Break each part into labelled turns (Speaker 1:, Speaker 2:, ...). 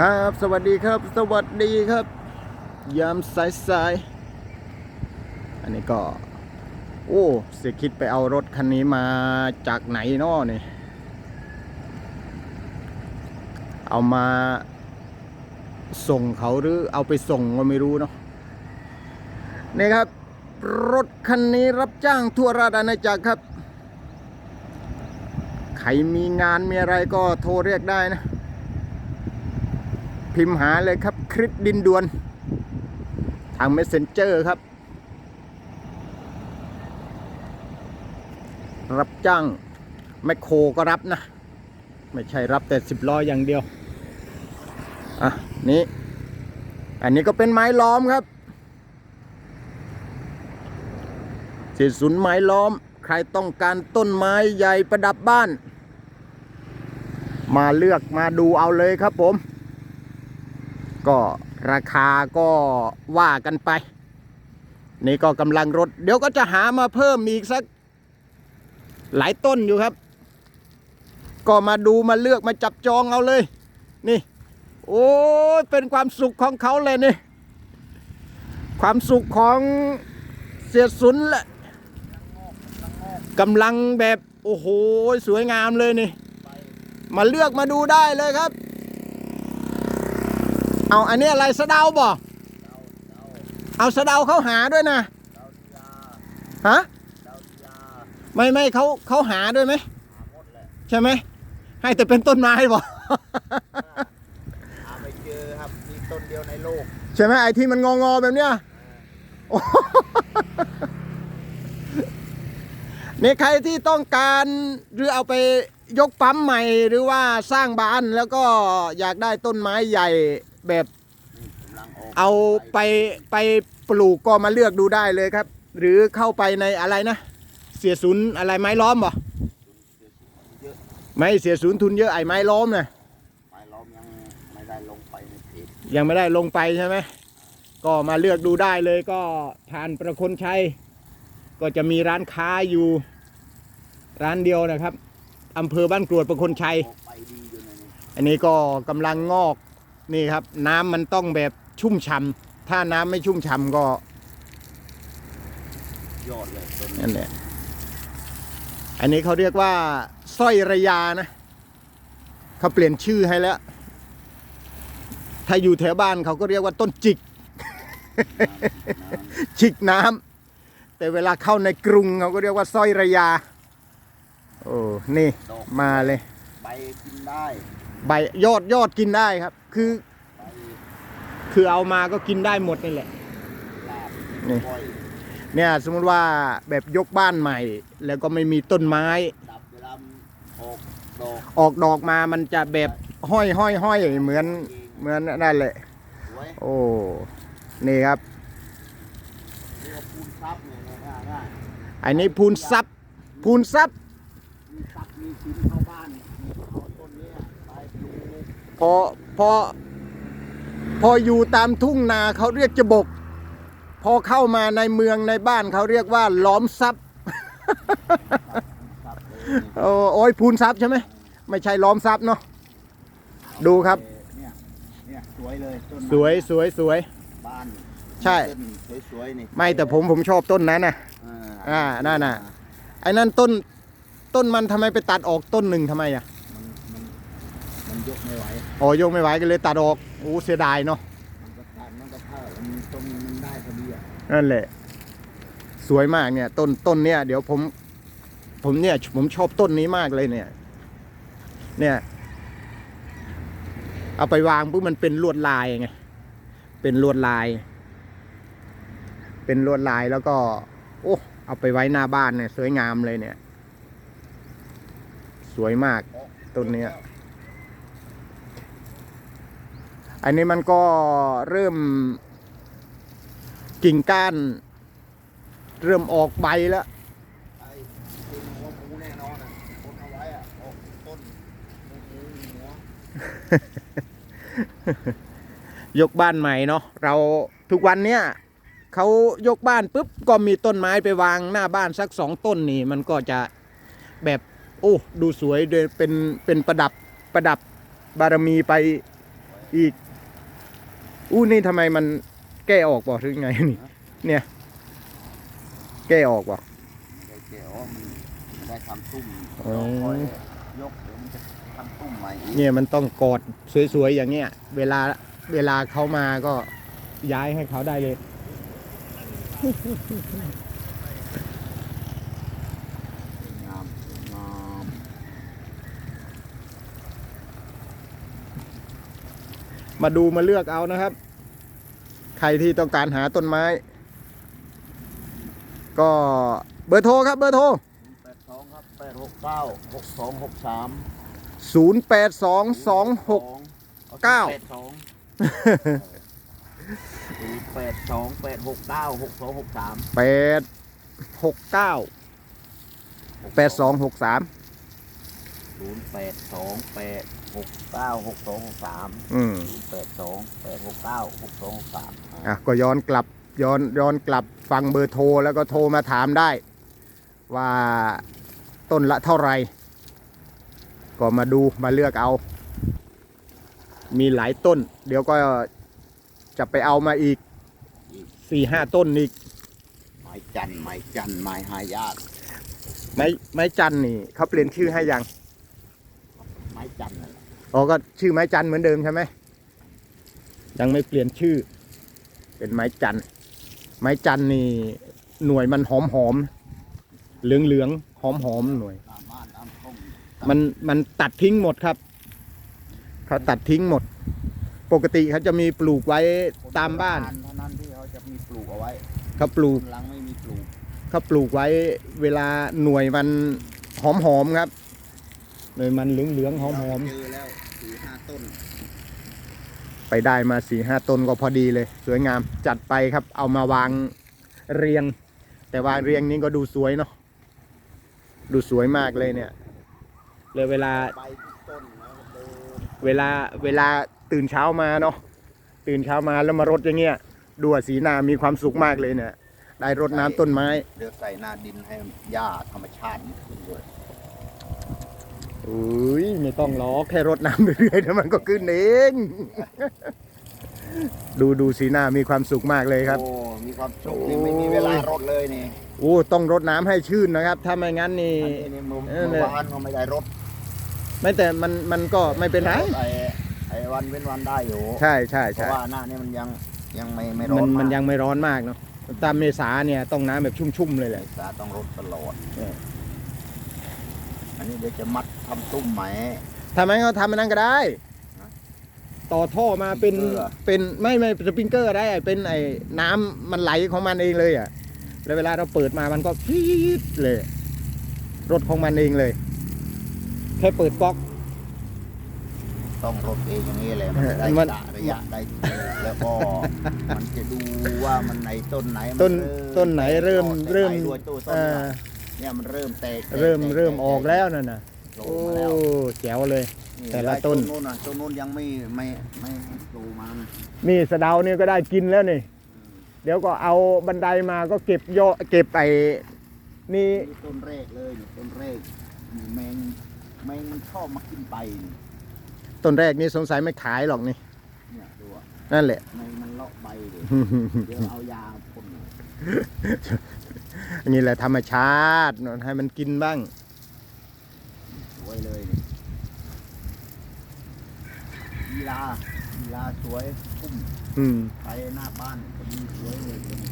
Speaker 1: ครับ สวัสดีครับ สวัสดีครับ ยามสายสายๆอันนี้ก็ โอ้เสียคิดไปเอารถคันนี้มาจากไหนนาะนี่ เอามาส่งเขาหรือเอาไปส่งก็ไม่รู้เนาะนี่ครับ รถคันนี้รับจ้างทั่วราชอาณาจักรครับ ใครมีงานมีอะไรก็โทรเรียกได้นะ พิมพ์หาเลยครับ คริสดินดวน ทาง Messenger ครับ รับจ้างแมคโครก็รับนะ ไม่ใช่รับแต่สิบล้ออย่างเดียว อะ นี่ อันนี้ก็เป็นไม้ล้อมครับเศษสุนไม้ล้อม ใครต้องการต้นไม้ใหญ่ประดับบ้าน มาเลือกมาดูเอาเลยครับผม ก็ราคาก็ว่ากันไป นี่ก็กำลังรถ เดี๋ยวก็จะหามาเพิ่มอีกสัก หลายต้นอยู่ครับ ก็มาดูมาเลือกมาจับจองเอาเลย นี่ โอ้เป็นความสุขของเขาเลยนี่ ความสุขของเสียสุนละกำลังแบบ โอ้โห สวยงามเลยนี่ มาเลือกมาดูได้เลยครับ เอาอันนี้อะไรสะเดาบ่เอาสะเดาเขาหาด้วยนะฮะไม่ไม่เขาเขาหาด้วยไหมใช่ไหมให้แต่เป็นต้นไม้บ่
Speaker 2: หาไปเจอครับมีต้นเดียวในโลก
Speaker 1: ใช่ไหมไอ้ที่มันงองอๆแบบเนี้ยโอ้นี่ใครที่ต้องการหรือเอาไปยกปั๊มใหม่หรือว่าสร้างบ้านแล้วก็อยากได้ต้นไม้ใหญ่ แบบ
Speaker 2: นี่กำลังออก
Speaker 1: เอาไปไปปลูกก็มาเลือกดูได้เลยครับ หรือเข้าไปในอะไรนะ เสียศูนย์อะไรไม้ล้อมบ่
Speaker 2: เยอะ
Speaker 1: ไม่เสียศูนย์ทุนเยอะไอ้ไม้ล้อมนะ
Speaker 2: ไม้ล้อมยังไม่ได้ลงไปในเพจ
Speaker 1: ยังไม่ได้ลงไปใช่ไหมก็มาเลือกดูได้เลยก็ผ่านประคนชัยก็จะมีร้านค้าอยู่ร้านเดียวนะครับอำเภอบ้านกรวดประคนชัย
Speaker 2: ออกไปดีอยู่ในนี้
Speaker 1: อันนี้ก็กำลังงอก นี่ครับ น้ำมันต้องแบบชุ่มฉ่ำถ้าน้ำไม่ชุ่มฉ่ำก็
Speaker 2: ยอดเลยต้น
Speaker 1: นั่นแหละอันนี้เขาเรียกว่าสร้อยระยานะเขาเปลี่ยนชื่อให้แล้ว ถ้าอยู่แถวบ้านเขาก็เรียกว่าต้นจิกชิกน้ำแต่เวลาเข้าในกรุงเขาก็เรียกว่าสร้อยระยา โอ้ นี่
Speaker 2: ดอก
Speaker 1: มาเลย
Speaker 2: ใบกินได้
Speaker 1: ใบยอดยอดกินได้ครับ คือ
Speaker 2: ใบ
Speaker 1: คือเอามาก็กินได้หมดนี่แหละ
Speaker 2: ลาบ
Speaker 1: นี่
Speaker 2: ก้อย
Speaker 1: เนี่ยสมมติว่าแบบยกบ้านใหม่ แล้วก็ไม่มีต้นไม้
Speaker 2: ดับเวลาออกดอก
Speaker 1: ออกดอกมามันจะแบบห้อยห้อยห้อยเหมือนเหมือนนั่นแหละ
Speaker 2: สวย
Speaker 1: โอ้ นี่ครับ
Speaker 2: เรียกว่าปูนซับเนี่ยง่ายง่าย
Speaker 1: อันนี้พูนซับพูนซับ
Speaker 2: มีซับมีชิ้นเข้าบ้านเอาต้นเนี้ยไปปลูก
Speaker 1: พอพอพออยู่ตามทุ่งนาเขาเรียกจะบก พอเข้ามาในเมืองในบ้านเขาเรียกว่าล้อมซับ
Speaker 2: ซับเลย
Speaker 1: โอ้โอ้ยพูนซับใช่ไหมไม่ใช่ล้อมซับเนาะดูครับ
Speaker 2: เนี่ยเนี่ยสวยเลยต้นไม้
Speaker 1: สวยสวยสวย
Speaker 2: บ้าน
Speaker 1: ใช่
Speaker 2: ต้นสวยๆนี่
Speaker 1: ไม่แต่ผมผมชอบต้นนั้นนะอ่านั่นน่ะไอ้นั่นต้นต้นมันทำไมไปตัดออกต้นหนึ่งทำไมอะ
Speaker 2: มันมันมันย กไม่ไหว
Speaker 1: อ๋อยกไม่ไหวก็เลยตัดออกโอ้เสียดายเนาะ
Speaker 2: มันก็ตัดมันก็เท่ามันตรงมันได้พอดีอะ
Speaker 1: นั่นแหละ สวยมากเนี่ย ต้นต้นเนี่ย เดี๋ยวผม ผมเนี่ย ผมชอบต้นนี้มากเลยเนี่ย เนี่ย เอาไปวางปุ๊บมันเป็นลวดลายไงเป็นลวดลาย เป็นลวดลายแล้วก็ โอ้เอาไปไว้หน้าบ้านเนี่ย สวยงามเลยเนี่ย สวยมากต้นเนี้ย อันนี้มันก็เริ่มกิ่งก้าน เริ่มออกใบแล้
Speaker 2: วย
Speaker 1: กบ้านใหม่เนาะเราทุกวันเนี้ยเขายกบ้านปุ๊บก็มีต้นไม้ไปวางหน้าบ้านสักสองต้นนี่ มันก็จะแบบโอ้ดูสวยโดยเป็นเป็นประดับประดับบารมีไปอีก อู้นี่ทำไมมันแก้ออกบ่หรือไงนี่เนี่ย แก้ออกบ่
Speaker 2: ไม่ได้เกี่ยวมันไม่ได้ทำตุ้ม
Speaker 1: อ๋อ
Speaker 2: คอยยกเดี๋ยวมันจะทำตุ้มใหม่อีก
Speaker 1: เนี่ยมันต้องกอดสวยๆอย่างเงี้ย เวลาเวลาเขามาก็ย้ายให้เขาได้เลย
Speaker 2: งามงาม
Speaker 1: มาดูมาเลือกเอานะครับ ใครที่ต้องการหาต้นไม้ ก็เบอร์โทรครับเบอร์โทร
Speaker 2: แปดสองครับแปดหกเก้าหกสองหกสาม
Speaker 1: 0 8 2 2 6เก้า
Speaker 2: แปดสองแปดสองแปดหกเก้าหกสองหกสาม
Speaker 1: 8 6 9 8 2 6 3
Speaker 2: ศูนย์แปดสองแปดหกเก้าหกสองหกสาม
Speaker 1: อืม
Speaker 2: ศูนย์แปดสองแปดหกเก้าหกสองหกสาม
Speaker 1: อะก็ย้อนกลับย้อนย้อนกลับฟังเบอร์โทรแล้วก็โทรมาถามได้ ว่าต้นละเท่าไหร่ก็มาดูมาเลือกเอา มีหลายต้น เดี๋ยวก็จะไปเอามาอีกสี่ห้าต้นอีก
Speaker 2: ไม้จันทร์ไม้จันทร์ไม้หายาก
Speaker 1: ไม้ไม้จันนี่เขาเปลี่ยนชื่อให้ยัง
Speaker 2: ไม้จันทร์นั่นแหละ
Speaker 1: อ๋อก็ชื่อไม้จันเหมือนเดิมใช่ไหมยังไม่เปลี่ยนชื่อ เป็นไม้จันไม้จันนี่หน่วยมันหอมหอมเหลืองเหลืองหอมหอมๆหน่วย
Speaker 2: ตามบ้านตามช่อง
Speaker 1: มันมันตัดทิ้งหมดครับเขาตัดทิ้งหมด ปกติเขาจะมีปลูกไว้ตามบ้าน
Speaker 2: เท่านั้นที่เขาจะมีปลูกเอาไว้
Speaker 1: เขาปลูก
Speaker 2: หลังไม่มีปลูก
Speaker 1: เขาปลูกไว้เวลาหน่วยมันหอมหอมๆครับ หน่วยมันเหลืองเหลืองๆหอมหอม
Speaker 2: เจอแล้วสี่ห้าต้น
Speaker 1: ๆไปได้มาสี่ห้าต้นก็พอดีเลย สวยงามจัดไปครับ เอามาวางเรียง แต่วางเรียงนี้ก็ดูสวยเนาะดูสวยมากเลยเนี่ย เลยเวลา
Speaker 2: ใบทุกต้นนะเดิน
Speaker 1: เวลาเวลาตื่นเช้ามาเนาะตื่นเช้ามาแล้วมารดอย่างเงี้ยดูอะสีหน้ามีความสุขมากเลยเนี่ย ได้รดน้ำต้นไม้
Speaker 2: เดี๋ยวใส่หน้าดินให้หญ้าธรรมชาติขึ้นด้วย
Speaker 1: อุ้ยไม่ต้องล้อแค่รดน้ำเรื่อยๆเดี๋ยวมันก็ขึ้นเอง ดูดูสีหน้ามีความสุขมากเลยครับ
Speaker 2: โอ้ มีความสุขนี่ไม่มีเวลารดเลยนี่
Speaker 1: โอ้ต้องรดน้ำให้ชื่นนะครับ ถ้าไม่งั้นนี่
Speaker 2: อันนี้มือ
Speaker 1: เออ
Speaker 2: เมื่อวานก็ไม่ได้รด
Speaker 1: ไม่แต่มันมันก็ไม่เป็นไร
Speaker 2: ไอ้ไอ้วันเว้นวันได้อยู่
Speaker 1: ใช่ใช่
Speaker 2: เพ
Speaker 1: ใช่
Speaker 2: ราะว่าหน้านี้มันยังยังไม่ไม่ร้อ
Speaker 1: มันน
Speaker 2: มาก
Speaker 1: มันยังไม่ร้อนมากเนาะตามเมษาเนี่ยต้องน้ำแบบชุ่มๆเลยแหละ
Speaker 2: สาต้องรดตลอด
Speaker 1: เออ
Speaker 2: อันนี้เดี๋ยวจะมัดทำตุ้มไหม
Speaker 1: ทำไมเขาทำมันนั่นก็ได้
Speaker 2: นะ
Speaker 1: ต่อท่อมาเป็น
Speaker 2: สปริงเกอร์
Speaker 1: เป็นไม่ไม่สปริงเกอร์ได้เป็นไอ้น้ำมันไหลของมันเองเลยอะ แล้วเวลาเราเปิดมามันก็ฟีดเลยรถของมันเองเลย แค่เปิดก๊อก
Speaker 2: ต้องรดเองอย่างนี้เลยมันจะได้
Speaker 1: มัน
Speaker 2: กะระยะได้แล้วก็มันจะดูว่ามันไหนต้นไหนมั
Speaker 1: ต้น
Speaker 2: เริ่ม
Speaker 1: ต้นไหนเริ่ม
Speaker 2: แตก
Speaker 1: เริ่ม
Speaker 2: ใบด้วยตัวต้น
Speaker 1: อ่า
Speaker 2: เนี่ย เนี่ยมันเริ่มแตกแตก
Speaker 1: เริ่ม
Speaker 2: แต
Speaker 1: เริ่ม
Speaker 2: แต
Speaker 1: ออกแล้วนั่นน่ะ
Speaker 2: โผล่
Speaker 1: โอ้
Speaker 2: มาแล้ว
Speaker 1: แจ๋วเลย
Speaker 2: นี่
Speaker 1: แต่ละ
Speaker 2: ไอ้
Speaker 1: ต้น
Speaker 2: นู้นน่ะต้นนู้นยังไม่ไม่ไม่ไม่โตมานะ
Speaker 1: นี่สะเดาเนี่ยก็ได้กินแล้วนี่ เดี๋ยวก็เอาบันไดมาก็เก็บยอเก็บไอ้นี่
Speaker 2: นี่ต้นแรกเลยนี่ต้นแรกนี่แมงแมงมันชอบมากินไปนี่
Speaker 1: ต้นแรกนี่สงสัยไม่ขายหรอกนี่
Speaker 2: เนี่ยดูอะ
Speaker 1: นั่นแหละ
Speaker 2: แมงมันเลาะใบเลยเดี๋ยวเอายาพ่น
Speaker 1: นี่แหละธรรมชาติให้มันกินบ้าง
Speaker 2: สวยเลยนี่ยีลายีลาสวยพุ่ม
Speaker 1: อืม
Speaker 2: ไปหน้าบ้านพอดีสวยเลยตัวนี้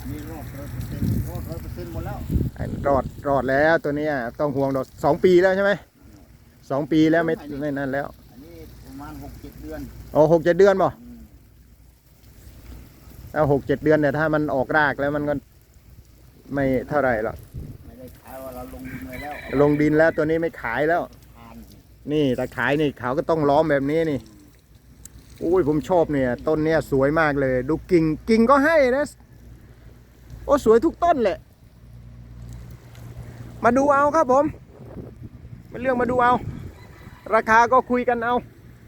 Speaker 2: อันนี้รอดร้อยเปอร์เซ็นต์รอดร้อยเปอร์เซ็นต์หมดแล้ว
Speaker 1: ไอ้รอดรอดแล้วตัวเนี้ยต้องห่วงดอกสองปีแล้วใช่ไหมสองปีแล้วไม่ไม่นั่นแล้ว
Speaker 2: อันนี้ประมาณหกเจ็ดเดือน
Speaker 1: โอ้หกเจ็ดเดือนบ่
Speaker 2: อืม
Speaker 1: เอาหกเจ็ดเดือนเนี่ยถ้ามันออกรากแล้วมันก็ ไม่เท่าไหร่หรอก
Speaker 2: ไม่ได้ขายว่าเราลงดินไว้แล้ว
Speaker 1: ลงดินแล้วตัวนี้ไม่ขายแล้ว
Speaker 2: ทาน
Speaker 1: นี่แต่ขายนี่เขาก็ต้องล้อมแบบนี้นี่อุ้ยผมชอบเนี่ย ต้นเนี่ยสวยมากเลย ดูกิ่งกิ่งก็ให้นะโอ้สวยทุกต้นแหละ มาดูเอาครับผมเป็นเรื่องมาดูเอา ราคาก็คุยกันเอา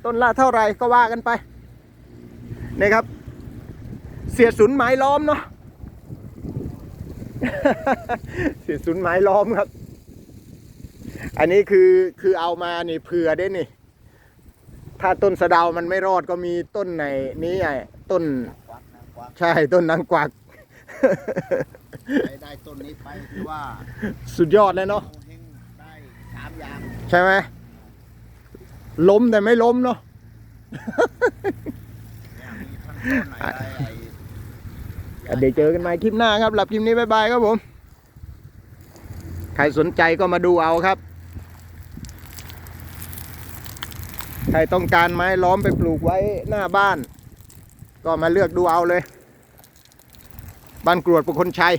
Speaker 1: ต้นละเท่าไหร่ก็ว่ากันไปนี่ครับ เสียสุนหมายล้อมเนาะ เสียสุนหมายล้อมครับ อันนี้คือคือเอามานี่เผื่อได้นี่ ถ้าต้นสะเดามันไม่รอดก็มีต้นไหนนี้ไอ้ต้น
Speaker 2: ควักนะควัก
Speaker 1: ใช่ต้นนางกวัก
Speaker 2: ได้ได้ต้นนี้ไปคือว่า
Speaker 1: สุดยอดเลยเนาะ
Speaker 2: เอาเฮงได้สามอย่าง
Speaker 1: ใช่ไหมล้มแต่ไม่ล้มเนาะ
Speaker 2: เนี่ยมีทั้งต้นไหนได้ไอ้
Speaker 1: เดี๋ยวเจอกันใหม่คลิปหน้าครับหลับคลิปนี้บายบายครับผม ใครสนใจก็มาดูเอาครับ ใครต้องการไม้ล้อมไปปลูกไว้หน้าบ้าน ก็มาเลือกดูเอาเลย บ้านกรวดประคนชัย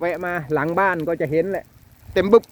Speaker 1: แวะมาหลังบ้านก็จะเห็นแหละ เต็มบึ๊บ